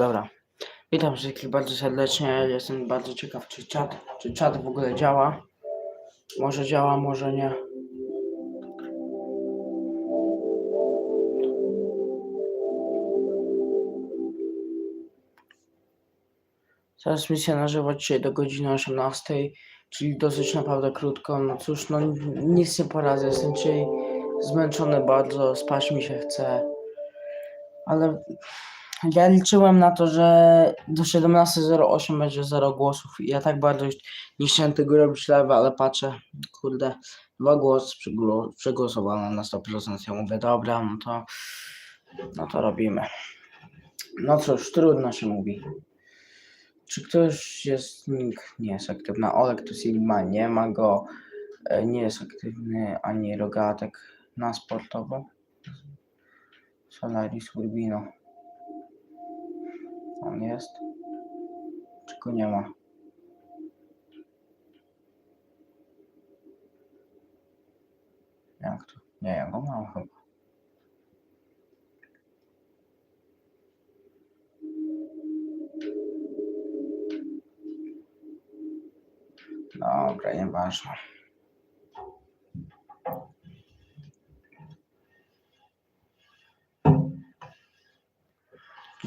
Dobra. Witam wszystkich bardzo serdecznie. Jestem bardzo ciekaw, czy czat, czy czat w ogóle działa. Może działa, może nie. Transmisja na żywo dzisiaj do godziny 18, czyli dosyć naprawdę krótko. No cóż, no nic nie poradzę. Jestem dzisiaj zmęczony bardzo, spać mi się chce. Ale ja liczyłem na to, że do 17.08 będzie 0 głosów. Ja tak bardzo nie chciałem tego robić live, ale patrzę, kurde, dwa głosy przegło- przegłosowane na 100%. Ja mówię, dobra, no to, no to robimy. No cóż, trudno się mówi. Czy ktoś jest, nikt nie jest aktywny. Olek tu Sigma nie ma go, e, nie jest aktywny ani Rogatek na sportowo. Solaris Urbino. On jest? Czy go nie ma? Jak to? Nie, ja go mam chyba. Dobra, nieważne.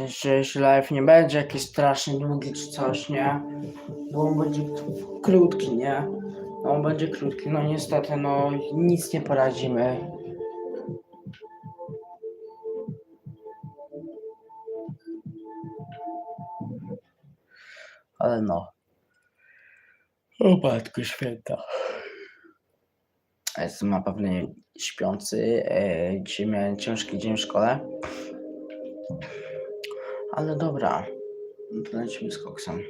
Dzisiejszy live nie będzie jakiś strasznie długi czy coś, nie? Bo on będzie krótki, nie? No, On będzie krótki, no niestety, no nic nie poradzimy. Ale no. O Matko Święta. Jestem na pewno śpiący. E, dzisiaj miałem ciężki dzień w szkole. Ale dobra. To lecimy z koksem.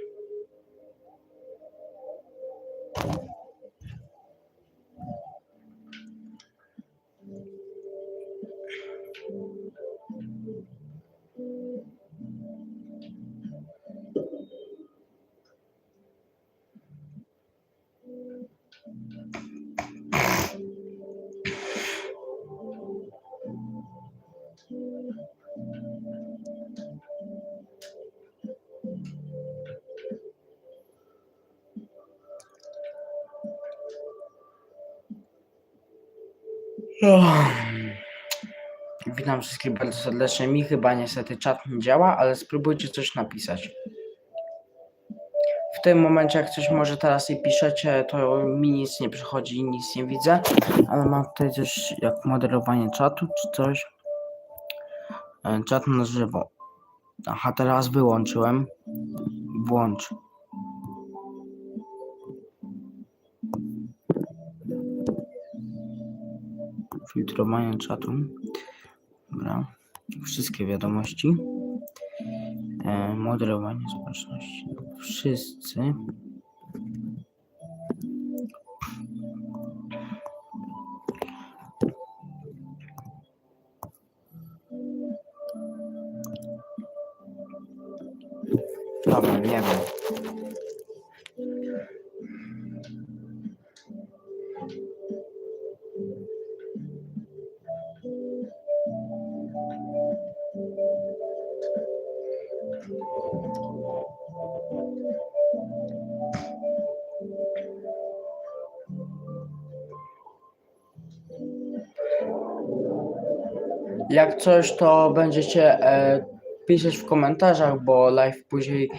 Witam wszystkich bardzo serdecznie. Mi chyba niestety czat nie działa, ale spróbujcie coś napisać. W tym momencie, jak coś może teraz i piszecie, to mi nic nie przychodzi i nic nie widzę, ale mam tutaj coś jak moderowanie czatu czy coś. E, Czat na żywo. Aha, teraz wyłączyłem. Włącz. Filtrowanie czatu. Dobra. Wszystkie wiadomości. E, moderowanie społeczności. Wszyscy. Jak coś, to będziecie e, pisać w komentarzach, bo live później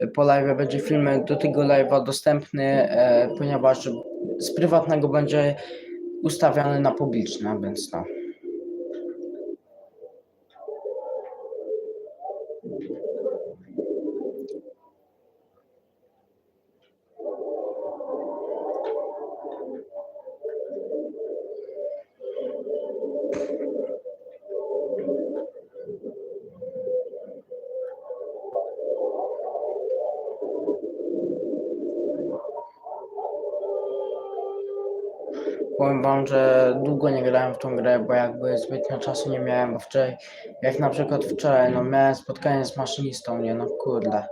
e, po live będzie film do tego live'a dostępny, e, ponieważ z prywatnego będzie ustawiany na publiczne, więc no. Powiem wam, że długo nie grałem w tą grę, bo jakby zbytnio czasu nie miałem, bo wczoraj, jak na przykład wczoraj, no miałem spotkanie z maszynistą, nie no kurde.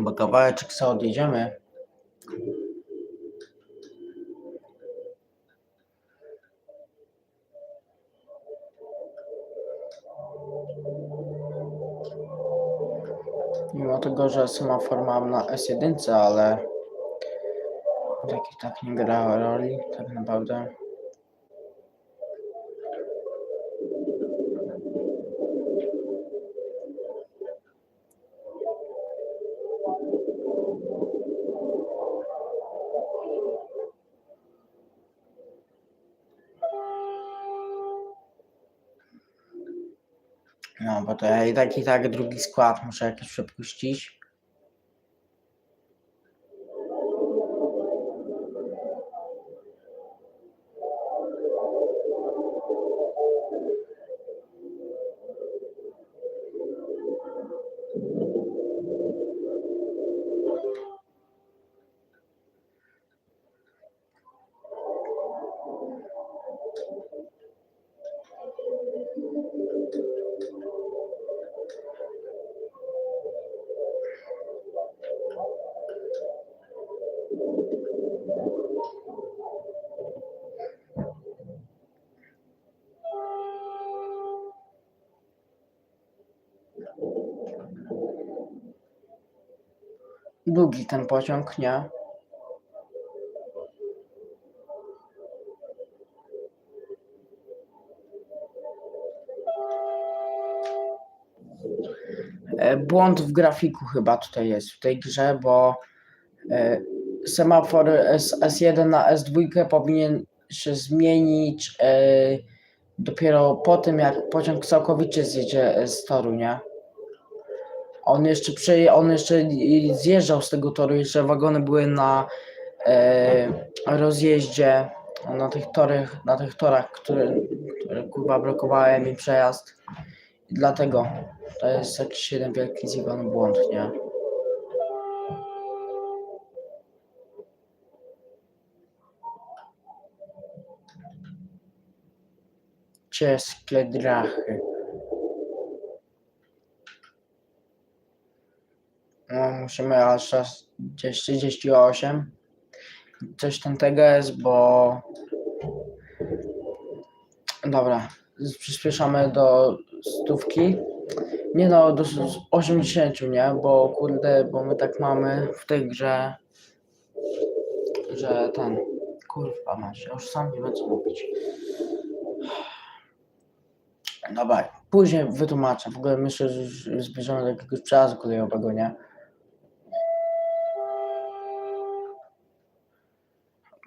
Bo kawałeczek sobie odjedziemy. Mimo tego, że semafor mam na S1, ale taki tak nie gra roli tak naprawdę. No, bo to ja i tak i tak drugi skład muszę jakiś przepuścić. Długi ten pociąg, nie? E, Błąd w grafiku chyba tutaj jest w tej grze, bo e, semafor S, S1 na S2 powinien się zmienić e, dopiero po tym, jak pociąg całkowicie zjedzie z toru, nie? On jeszcze, przeje, on jeszcze zjeżdżał z tego toru, jeszcze wagony były na e, rozjeździe, na tych torach, na tych torach, które, które kurwa blokowały mi przejazd. I dlatego to jest jakiś jeden wielki zjebany błąd, nie? Cieskie drachy. No, musimy aż czas gdzieś 38. Coś tam tego jest, bo. Dobra, przyspieszamy do stówki. Nie no, do s- 80, nie? Bo kurde, bo my tak mamy w tej grze, że ten. Kurwa, masz, ja już sam nie wiem co mówić. Dobra, później wytłumaczę. W ogóle myślę, że zbliżamy do jakiegoś przejazdu kolejowego, nie?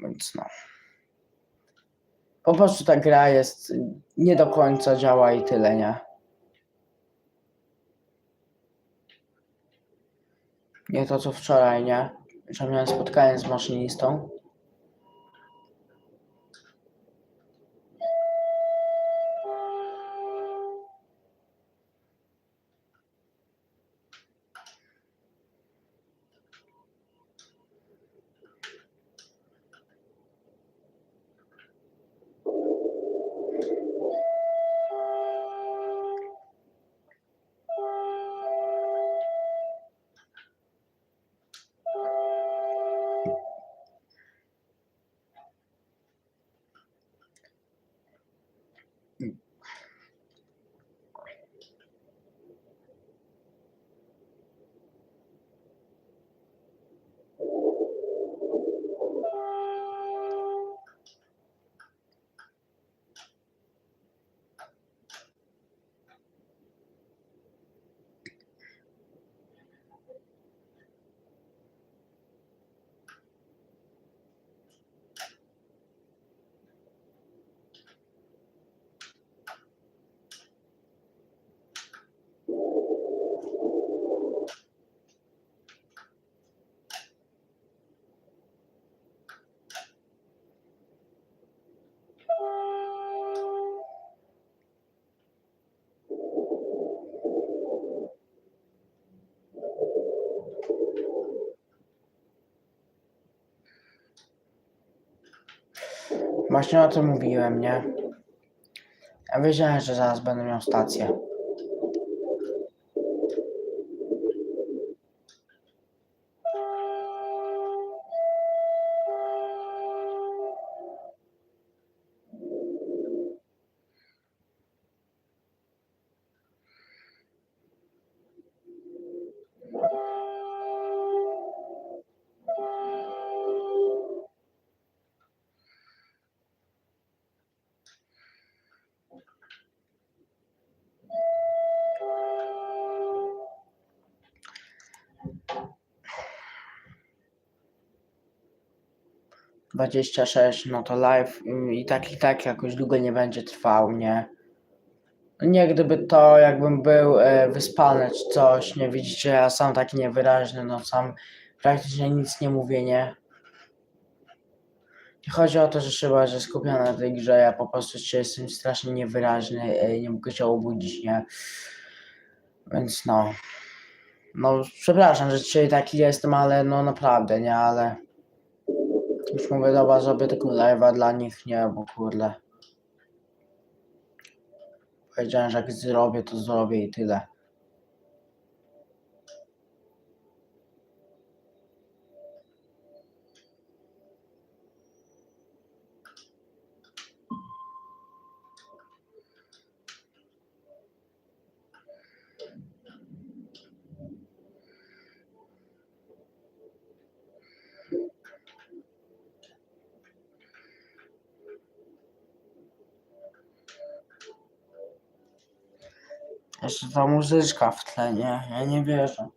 Więc no. Po prostu ta gra jest nie do końca działa i tyle, nie? Nie to co wczoraj, nie? Że miałem spotkanie z maszynistą. Właśnie o tym mówiłem, nie? Ja wiedziałem, że zaraz będę miał stację. Dwadzieścia sześć, no to live i tak i tak jakoś długo nie będzie trwał, nie? Nie gdyby to jakbym był e, wyspany czy coś, nie widzicie, ja sam taki niewyraźny, no sam praktycznie nic nie mówię, nie? Nie chodzi o to, że trzeba, że skupiam na tej grze, ja po prostu się jestem strasznie niewyraźny, e, nie mogę się obudzić, nie? Więc no. No, przepraszam, że dzisiaj taki jestem, ale no naprawdę, nie, ale już mówię, dobra, zrobię tylko live'a dla nich, nie, bo kurde. Powiedziałem, że jak zrobię, to zrobię i tyle. Jeszcze ta muzyczka w tle, nie? Ja nie wierzę.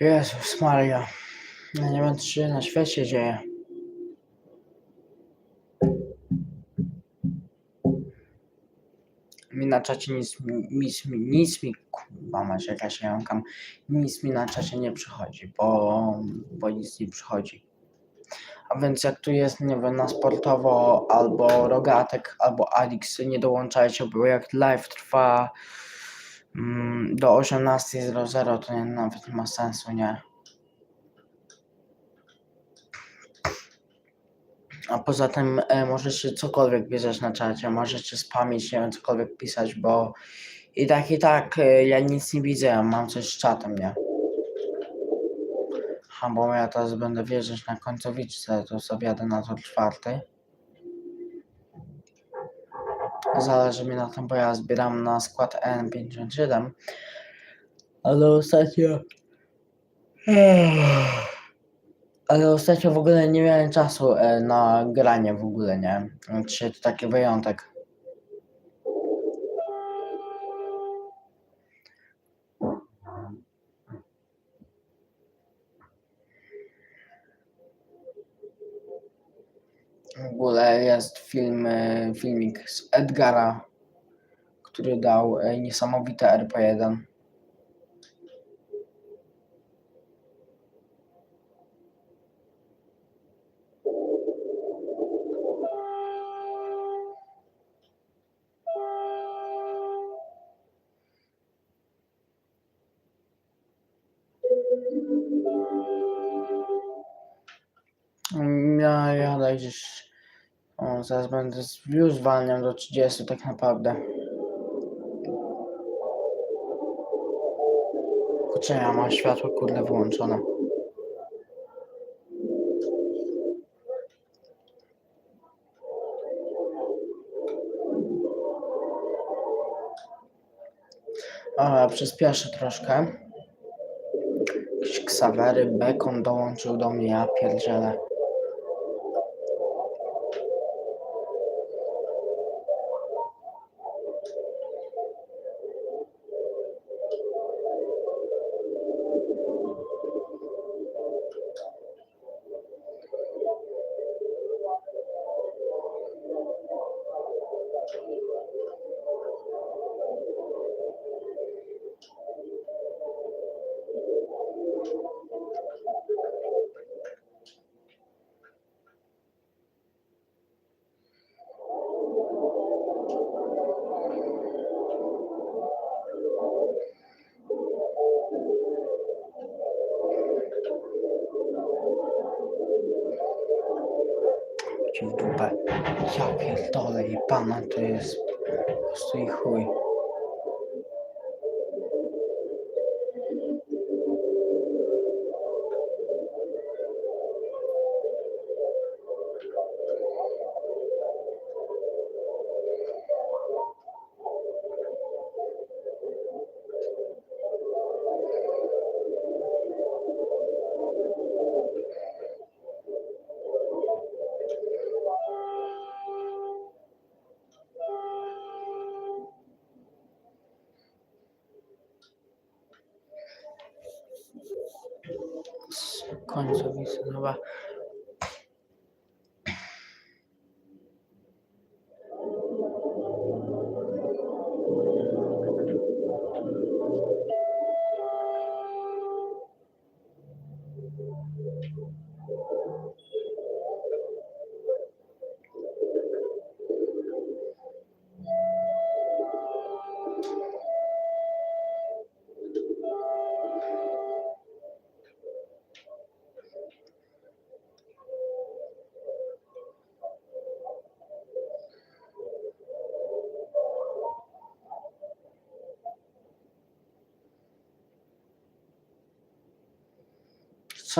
Jezus Maria. Ja nie wiem, co się na świecie dzieje. Mi na czacie nic, nic, nic mi, kurwa masz jakaś jąkam, nic mi na czacie nie przychodzi, bo, bo nic nie przychodzi. A więc jak tu jest, nie wiem, na sportowo, albo Rogatek, albo Alix, nie dołączajcie, bo jak live trwa do 18.00, to nie, nawet ma sensu, nie? A poza tym e, możecie cokolwiek pisać na czacie, możecie spamić, nie wiem, cokolwiek pisać, bo i tak, i tak e, ja nic nie widzę, mam coś z czatem, nie? A bo ja teraz będę wjeżdżać na końcowiczce, to sobie jadę na tor czwarty. Zależy mi na tym, bo ja zbieram na skład N57. Ale ostatnio... Ale ostatnio w ogóle nie miałem czasu e, na granie w ogóle, nie? Dzisiaj to taki wyjątek. W ogóle jest film, e, filmik z Edgara, który dał e, niesamowite RP1. Zaraz będę już zwalniam do 30 tak naprawdę. Kurczę, ja mam światło kurde wyłączone. A, przyspieszę troszkę. Jakieś ksawery, bekon dołączył do mnie, ja pierdzielę. Ci dupę. Ja pierdolę i pana to jest po prostu i chuj.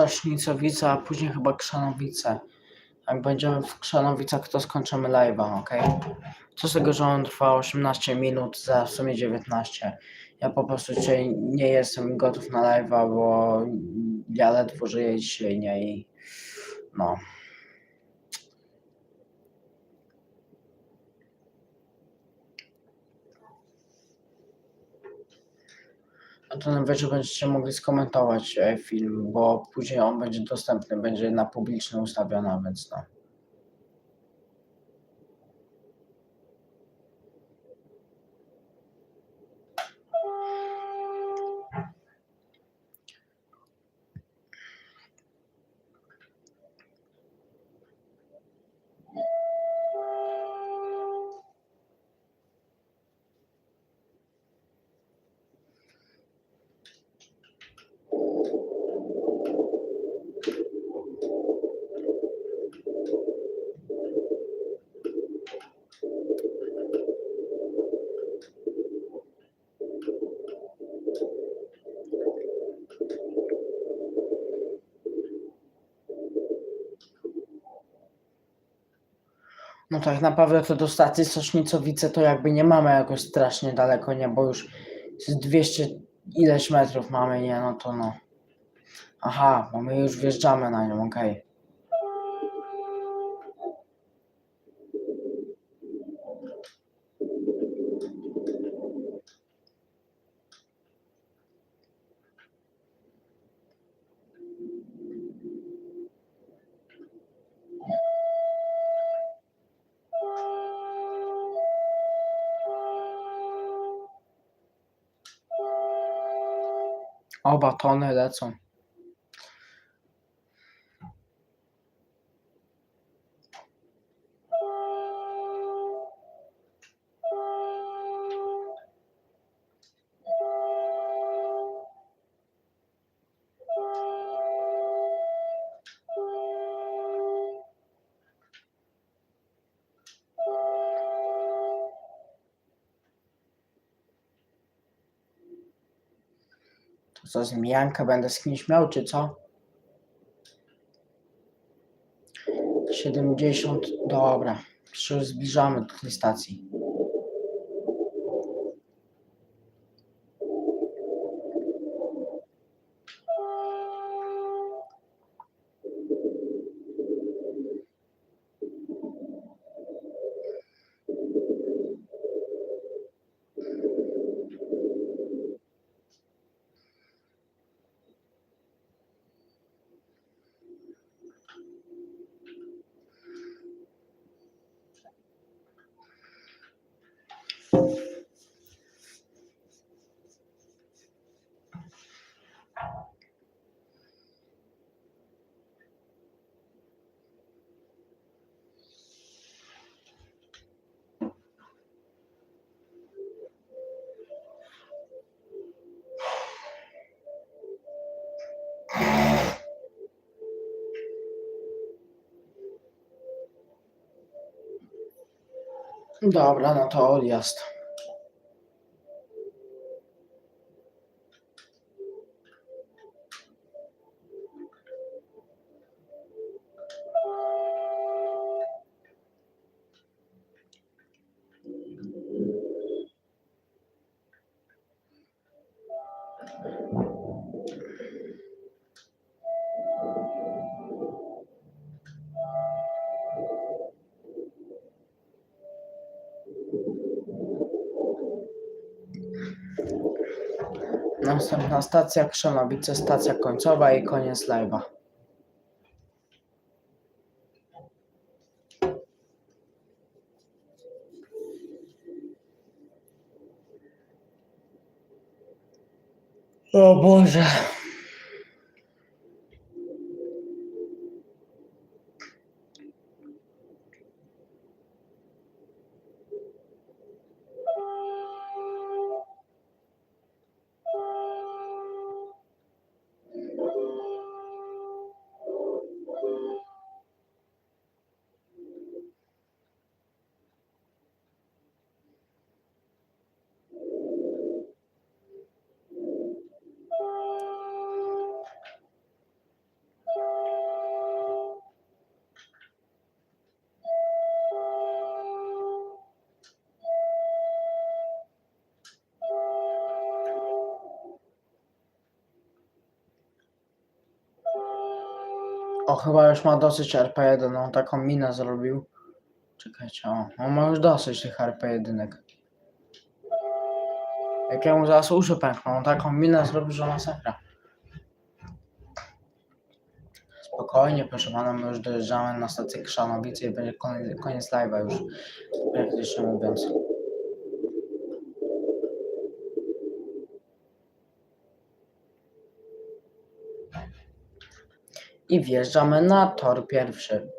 Sośnicowice, a później chyba Krzanowice. Jak będziemy w Krzanowicach, to skończymy live'a, ok? Co z tego, że on trwa 18 minut, za w sumie 19. Ja po prostu dzisiaj nie jestem gotów na live'a, bo ja ledwo żyję dzisiaj, nie? I no. To najwyżej będziecie mogli skomentować e, film, bo później on będzie dostępny, będzie na publiczny ustawiony, więc no. No tak naprawdę to do stacji Sosznicowice to jakby nie mamy jakoś strasznie daleko, nie? Bo już z 200 ileś metrów mamy, nie? No to no. Aha, bo my już wjeżdżamy na nią, okej. O, batony lecą. Co z mijankę będę z kimś miał, czy co? 70, dobra. Już zbliżamy do tej stacji. Dobra, no to odjazd. Następna stacja Krzanowice, stacja końcowa i koniec live'a. O Boże. O, chyba już ma dosyć RP1, on taką minę zrobił. Czekajcie, o, on ma już dosyć tych RP1. Jak ja mu zaraz uszy on taką minę zrobił, że masakra. Spokojnie, proszę pana, my już dojeżdżamy na stację Krzanowice i będzie koniec, koniec live'a już, praktycznie mówiąc. I wjeżdżamy na tor pierwszy.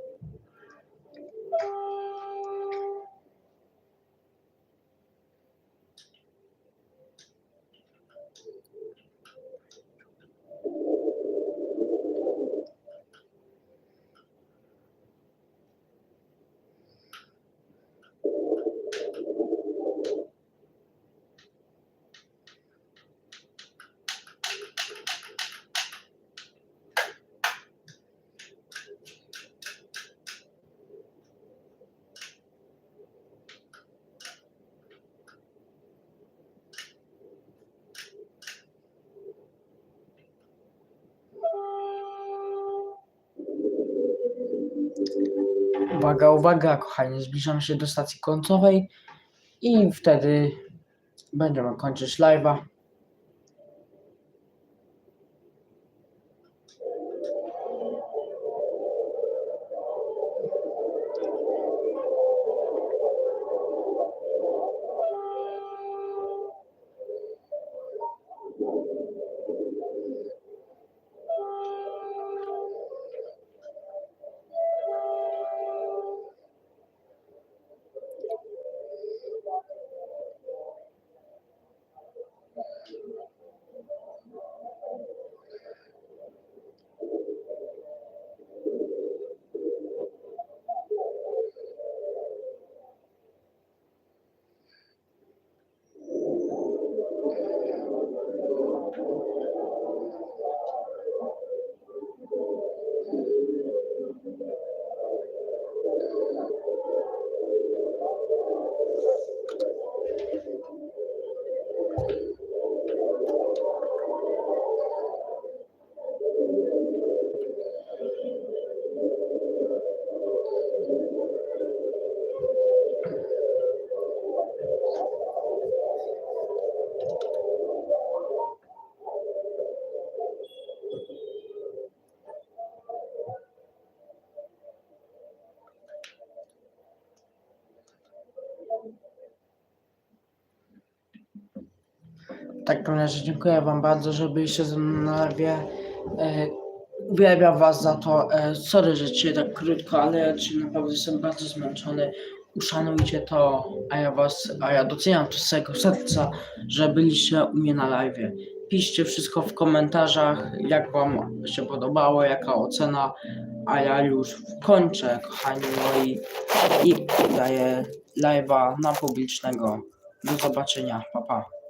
Uwaga, uwaga, kochani, zbliżamy się do stacji końcowej i wtedy będziemy kończyć live'a. Dziękuję Wam bardzo, że byliście ze mną na live. E, uwielbiam Was za to. E, sorry, że dzisiaj tak krótko, ale ja dzisiaj naprawdę jestem bardzo zmęczony. Uszanujcie to, a ja Was, a ja doceniam to z całego serca, że byliście u mnie na live. Piszcie wszystko w komentarzach, jak Wam się podobało, jaka ocena, a ja już kończę, kochani moi, i daję live'a na publicznego. Do zobaczenia, pa pa.